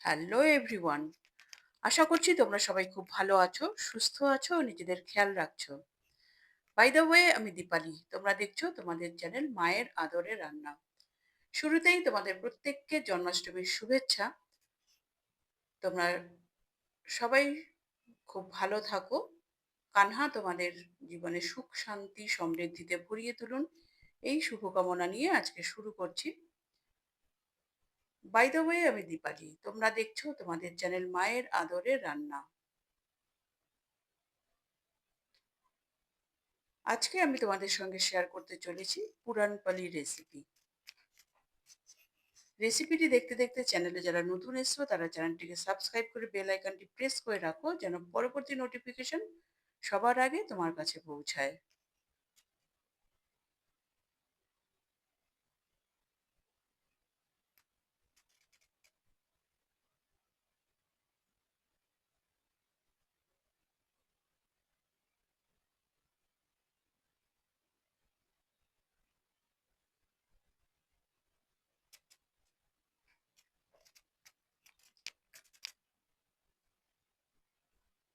Hello everyone আশা করছি তোমরা সবাই খুব ভালো আছো, সুস্থ আছো, নিজেদের খেয়াল রাখছো। বাই দ্য ওয়ে আমি দীপালি। তোমরা দেখছ তোমাদের চ্যানেল মায়ের আদরে রান্না। শুরুতেই তোমাদের প্রত্যেককে জন্মাষ্টমীর শুভেচ্ছা। তোমরা সবাই খুব ভালো থাকো। কানহা তোমাদের জীবনে সুখ, শান্তি, সমৃদ্ধিতে ভরিয়ে তুলুন। এই শুভকামনা নিয়ে আজকে শুরু করছি। বাই দ্য ওয়ে আমি দীপালি। তোমরা দেখছ তোমাদের চ্যানেল মায়ের আদরে রান্না। আজকে আমি তোমাদের সঙ্গে শেয়ার করতে চলেছি পুরানপালি রেসিপি রেসিপিটি দেখতে দেখতে চ্যানেলে যারা নতুন এসছো, তারা চ্যানেলটিকে সাবস্ক্রাইব করে বেল আইকনটি প্রেস করে রাখো, যেন পরবর্তী নোটিফিকেশন সবার আগে তোমার কাছে পৌঁছায়।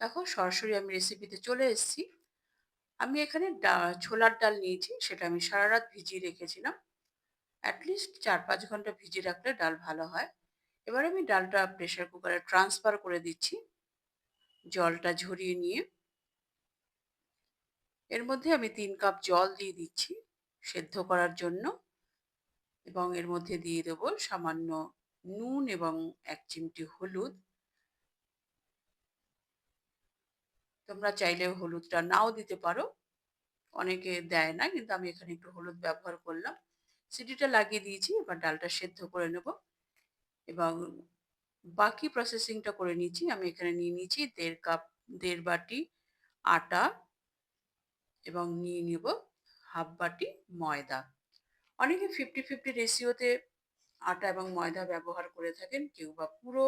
দেখো সরাসরি আমি রেসিপিতে চলে এসেছি। আমি এখানে ছোলার ডাল নিয়েছি, সেটা আমি সারা রাত ভিজিয়ে রেখেছিলাম। অ্যাটলিস্ট চার পাঁচ ঘণ্টা ভিজিয়ে রাখলে ডাল ভালো হয়। এবার আমি ডালটা প্রেশার কুকারে ট্রান্সফার করে দিচ্ছি, জলটা ঝরিয়ে নিয়ে। এর মধ্যে আমি তিন কাপ জল দিয়ে দিচ্ছি সেদ্ধ করার জন্য এবং এর মধ্যে দিয়ে দেবো সামান্য নুন এবং এক চিমটি হলুদ। তোমরা চাইলে হলুদটা নাও দিতে পারো। অনেকে দেয় না, কিন্তু আমি এখানে একটু হলুদ ব্যবহার করলাম। সিটিটা লাগিয়ে দিয়েছি, এবার ডালটা সেদ্ধ করে নেব। এবং বাকি প্রসেসিংটা করে নিচ্ছি আমি এখানে নিয়ে নিয়েছি দেড় কাপ, দেড় বাটি আটা এবং নিয়ে নেব হাফ বাটি ময়দা। অনেকে ফিফটি ফিফটি রেশিওতে আটা এবং ময়দা ব্যবহার করে থাকেন, কেউ বা পুরো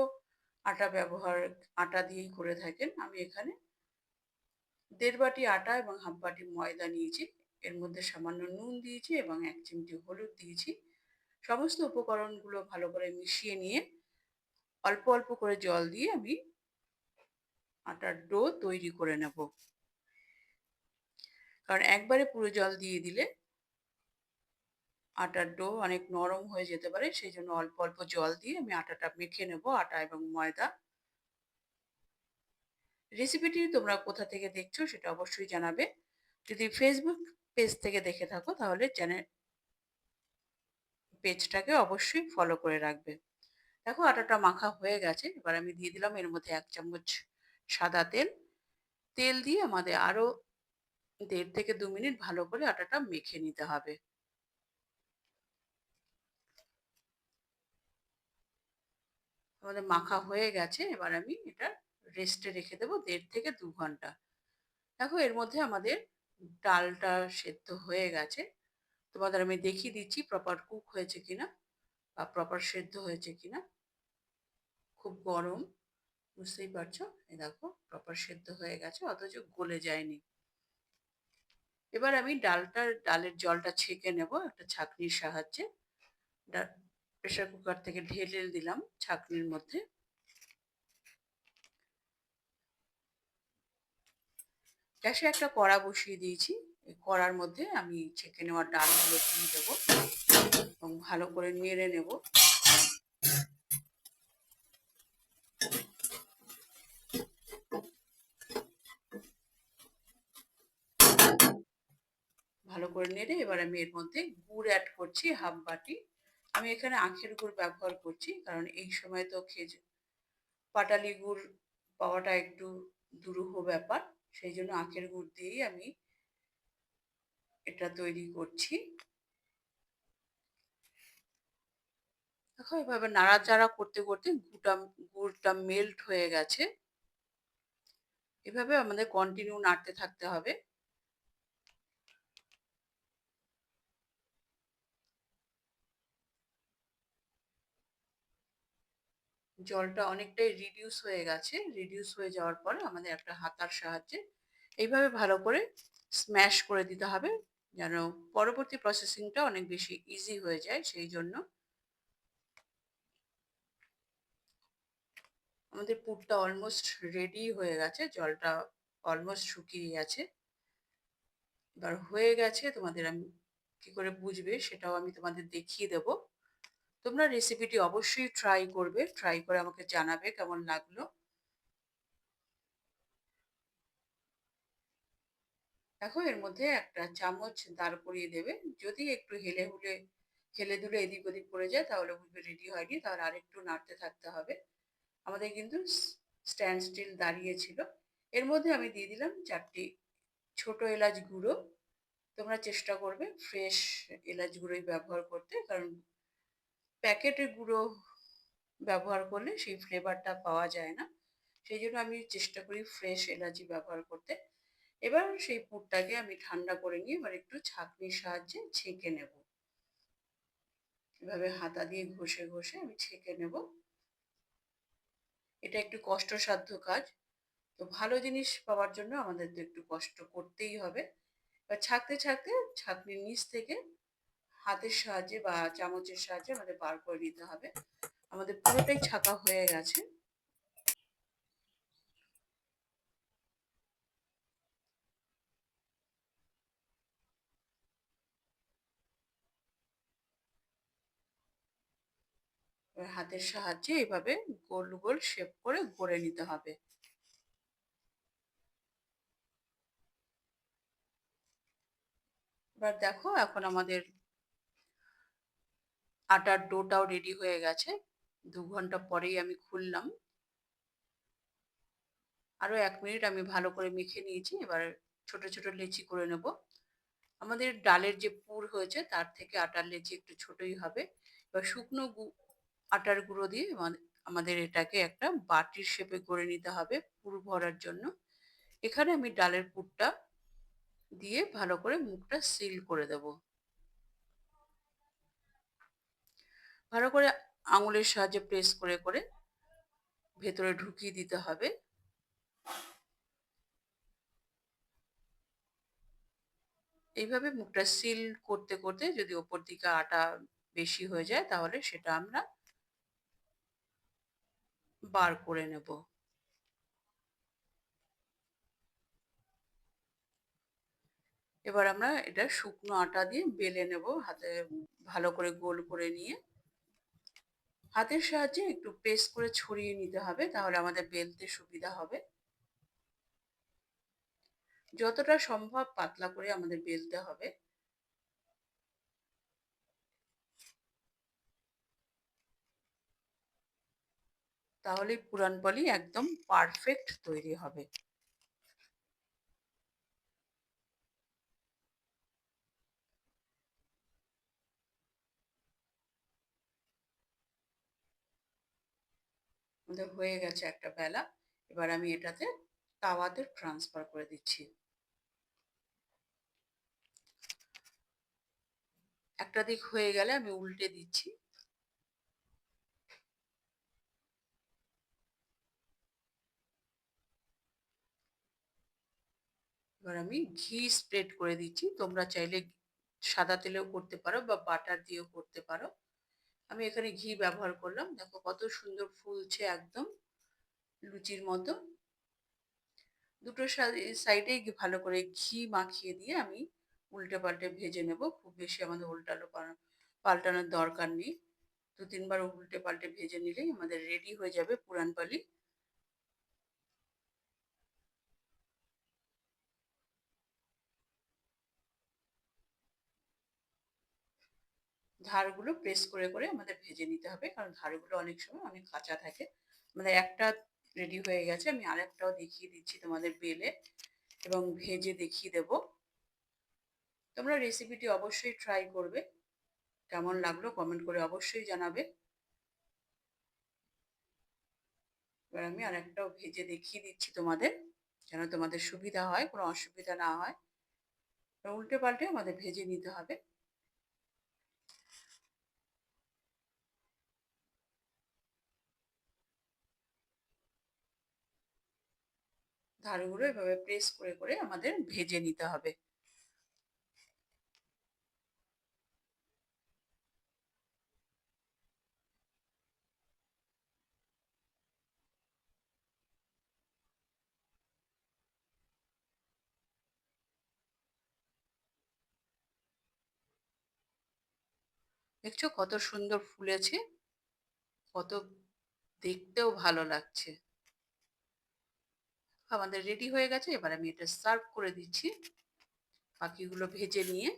আটা ব্যবহার, আটা দিয়েই করে থাকেন। আমি এখানে দেড় বাটি আটা এবং হাফ বাটি ময়দা নিয়েছি। এর মধ্যে সামান্য নুন দিয়েছি এবং এক চিমটি হলুদ দিয়েছি। সমস্ত উপকরণগুলো ভালো করে মিশিয়ে নিয়ে অল্প অল্প করে জল দিয়ে আমি আটার ডো তৈরি করে নেব। কারণ একবারে পুরো জল দিয়ে দিলে আটার ডো অনেক নরম হয়ে যেতে পারে, সেই জন্য অল্প অল্প জল দিয়ে আমি আটাটা মেখে নেব, আটা এবং ময়দা। রেসিপিটি তোমরা কোথা থেকে দেখছ সেটা অবশ্যই জানাবে। যদি ফেসবুক পেজ থেকে দেখে থাকো, তাহলে চ্যানেল পেজটাকে অবশ্যই ফলো করে রাখবে। দেখো, আটাটা মাখা হয়ে গেছে। এবার আমি দিয়ে দিলাম এর মধ্যে এক চামচ সাদা তেল। তেল দিয়ে আমাদের আরও দেড় থেকে দু মিনিট ভালো করে আটাটা মেখে নিতে হবে। আমাদের মাখা হয়ে গেছে। এবার আমি এটা রেস্টে রেখে দেবো দেড় থেকে দু ঘণ্টা। দেখো এর মধ্যে আমাদের ডালটা সেদ্ধ হয়ে গেছে। তোমাদের আমি দেখিয়ে দিচ্ছি প্রপার কুক হয়েছে কিনা বা প্রপার সেদ্ধ হয়েছে কিনা। খুব গরম, বুঝতেই পারছ? এই দেখো প্রপার সেদ্ধ হয়ে গেছে, অথচ গলে যায়নি। এবার আমি ডালটার ডালের জলটা ছেঁকে নেব একটা ছাঁকনির সাহায্যে। প্রেশার কুকার থেকে ঢেলে দিলাম ছাঁকনির মধ্যে। গ্যাসে একটা কড়া বসিয়ে দিয়েছি। এই কড়ার মধ্যে আমি ছেঁকে নেওয়া ডালগুলো দিয়ে দেবো এবং ভালো করে নেড়ে নেব। ভালো করে নেড়ে এবার আমি এর মধ্যে গুড় অ্যাড করছি হাফ বাটি। আমি এখানে আখের গুড় ব্যবহার করছি, কারণ এই সময় তো খেজুর, পাটালি গুড় পাওয়াটা একটু দুরূহ ব্যাপার। সেই জন্য আখের গুড় দিয়েই আমি এটা তৈরি করছি। দেখো, এভাবে নাড়াচাড়া করতে করতে গুটা গুড়টা মেল্ট হয়ে গেছে। এভাবে আমাদের কন্টিনিউ নাড়তে থাকতে হবে। জলটা অনেকটাই রিডিউস হয়ে গেছে। রিডিউস হয়ে যাওয়ার পরে আমাদের একটা হাতার সাহায্যে এইভাবে ভালো করে স্ম্যাশ করে দিতে হবে যেন পরবর্তী প্রসেসিংটা অনেক বেশি ইজি হয়ে যায় সেই জন্য। আমাদের পুরটা অলমোস্ট রেডি হয়ে গেছে, জলটা অলমোস্ট শুকিয়ে গেছে। এবার হয়ে গেছে তোমাদের আমি কি করে বুঝবে সেটাও আমি তোমাদের দেখিয়ে দেব। তোমরা রেসিপিটি অবশ্যই ট্রাই করবে। ট্রাই করে আমাকে জানাবে কেমন লাগল। দেখো, এর মধ্যে একটা চামচ দাঁড় করিয়ে দেবে। যদি একটু হেলে হুলে, হেলে দুলে এদিক ওদিক পড়ে যায়, তাহলে বুঝবে রেডি হয়নি। তাহলে আরেকটু নাড়তে থাকতে হবে। আমাদের কিন্তু স্ট্যান্ড স্টিল দাঁড়িয়েছিল এর মধ্যে আমি দিয়ে দিলাম চারটি ছোট এলাচ গুঁড়ো। তোমরা চেষ্টা করবে ফ্রেশ এলাচ গুঁড়োই ব্যবহার করতে, কারণ প্যাকেটের গুঁড়ো ব্যবহার করলে সেই ফ্লেভারটা পাওয়া যায় না। সেই জন্য আমি চেষ্টা করি ফ্রেশ এলাচি ব্যবহার করতে। এবার সেই পুরটাকে আমি ঠান্ডা করে নিয়ে এবার একটু ছাঁকনির সাহায্যে ছেঁকে নেব। এভাবে হাতা দিয়ে ঘষে ঘষে আমি ছেঁকে নেব। এটা একটু কষ্টসাধ্য কাজ। তো ভালো জিনিস পাওয়ার জন্য আমাদের তো একটু কষ্ট করতেই হবে। এবার ছাঁকতে ছাঁকতে ছাঁকনির নিচ থেকে হাতের সাহায্যে বা চামচের সাহায্যে আমাদের বার করে নিতে হবে। আমাদের পুরোটাই ছাকা হয়ে গেছে। হাতের সাহায্যে এইভাবে গোল গোল শেপ করে গড়ে নিতে হবে। এবার দেখো এখন আমাদের আটার ডোটাও রেডি হয়ে গেছে। দু ঘণ্টা পরেই আমি খুললাম। আরও এক মিনিট আমি ভালো করে মেখে নিয়েছি, এবার ছোট ছোট লেচি করে নেব। আমাদের ডালের যে পুর হয়েছে, তার থেকে আটার লেচি একটু ছোটই হবে। এবার শুকনো আটার গুঁড়ো দিয়ে আমাদের এটাকে একটা বাটির শেপে করে নিতে হবে পুর ভরার জন্য। এখানে আমি ডালের পুরটা দিয়ে ভালো করে মুখটা সিল করে দেব। ভালো করে আঙুলের সাহায্যে প্রেস করে করে ভেতরে ঢুকিয়ে দিতে হবে। এইভাবে মুখটা সিল করতে করতে যদি ওপর দিকে আটা বেশি হয়ে যায়, তাহলে সেটা আমরা বার করে নেব। এবার আমরা এটা শুকনো আটা দিয়ে বেলে নেব, হাতে ভালো করে গোল করে নিয়ে। হাতের সাহায্যে একটু প্রেস করে ছড়িয়ে নিতে হবে, তাহলে আমাদের বেলতে সুবিধা হবে। যতটা সম্ভব পাতলা করে আমাদের বেলতে হবে। তাহলে পুরান পলি একদম পারফেক্ট তৈরি হবে। আমাদের হয়ে গেছে একটা বেলা। এবার আমি এটাতে তাওয়াতে ট্রান্সফার করে দিচ্ছি। একটা দিক হয়ে গেলে আমি উল্টে দিচ্ছি। এবার আমি ঘি স্প্রেড করে দিচ্ছি। তোমরা চাইলে সাদা তেলেও করতে পারো বা বাটার দিয়েও করতে পারো। আমি এখানে ঘি ব্যবহার করলাম। দেখো কত সুন্দর ফুলছে একদম, লুচির মতো। দুটো সাইডে ভালো করে ঘি মাখিয়ে দিয়ে আমি উল্টে পাল্টে ভেজে নেব। খুব বেশি আমাদের উল্টালো পাল্টানোর দরকার নেই। দু তিনবার উল্টে পাল্টে ভেজে নিলেই আমাদের রেডি হয়ে যাবে পুরান ধারগুলো প্রেস করে করে আমাদের ভেজে নিতে হবে। কারণ ধারগুলো অনেক সময় অনেক কাঁচা থাকে। মানে একটা রেডি হয়ে গেছে, আমি আরেকটাও দেখিয়ে দিচ্ছি তোমাদের বেলে এবং ভেজে দেখিয়ে দেব। তোমরা রেসিপিটি অবশ্যই ট্রাই করবে। কেমন লাগল কমেন্ট করে অবশ্যই জানাবে। এবার আমি আরেকটাও ভেজে দেখিয়ে দিচ্ছি তোমাদের, যেন তোমাদের সুবিধা হয়, কোনো অসুবিধা না হয়। উল্টে পাল্টে আমাদের ভেজে নিতে হবে। ধারগুলো এভাবে প্রেস করে করে আমাদের ভেজে নিতে হবে। দেখছ কত সুন্দর ফুলেছে, কত দেখতেও ভালো লাগছে। আমাদের রেডি হয়ে গেছে, এবার আমি এটা সার্ভ করে দিচ্ছি। বাকিগুলো ভেজে নিয়ে।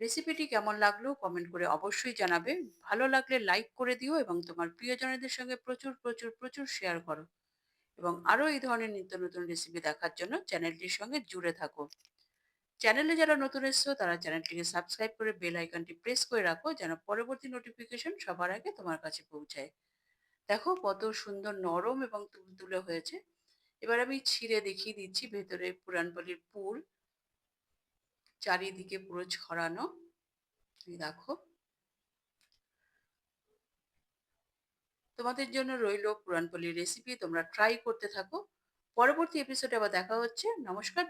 রেসিপিটি কেমন লাগল কমেন্ট করে অবশ্যই জানাবে। ভালো লাগলে লাইক করে দিও এবং তোমার প্রিয়জনদের সঙ্গে প্রচুর প্রচুর প্রচুর শেয়ার করো। এবং আরও এই ধরনের নিত্য নতুন রেসিপি দেখার জন্য চ্যানেলটির সঙ্গে জুড়ে থাকো। চ্যানেলে যারা নতুন এসছো, তারা চ্যানেলটিকে সাবস্ক্রাইব করে বেল আইকনটি প্রেস করে রাখো যেন পরবর্তী নোটিফিকেশন সবার আগে তোমার কাছে পৌঁছায়। দেখো কত সুন্দর নরম এবং তুলতুলে হয়েছে। এবার আমি ছিঁড়ে দেখিয়ে দিচ্ছি ভেতরে পুরানপল্লির পুর চারিদিকে পুরো ছড়ানো। দেখো। তোমাদের জন্য রইল পুরানপল্লির রেসিপি তোমরা ট্রাই করতে থাকো। পরবর্তী এপিসোডে আবার দেখা হচ্ছে। নমস্কার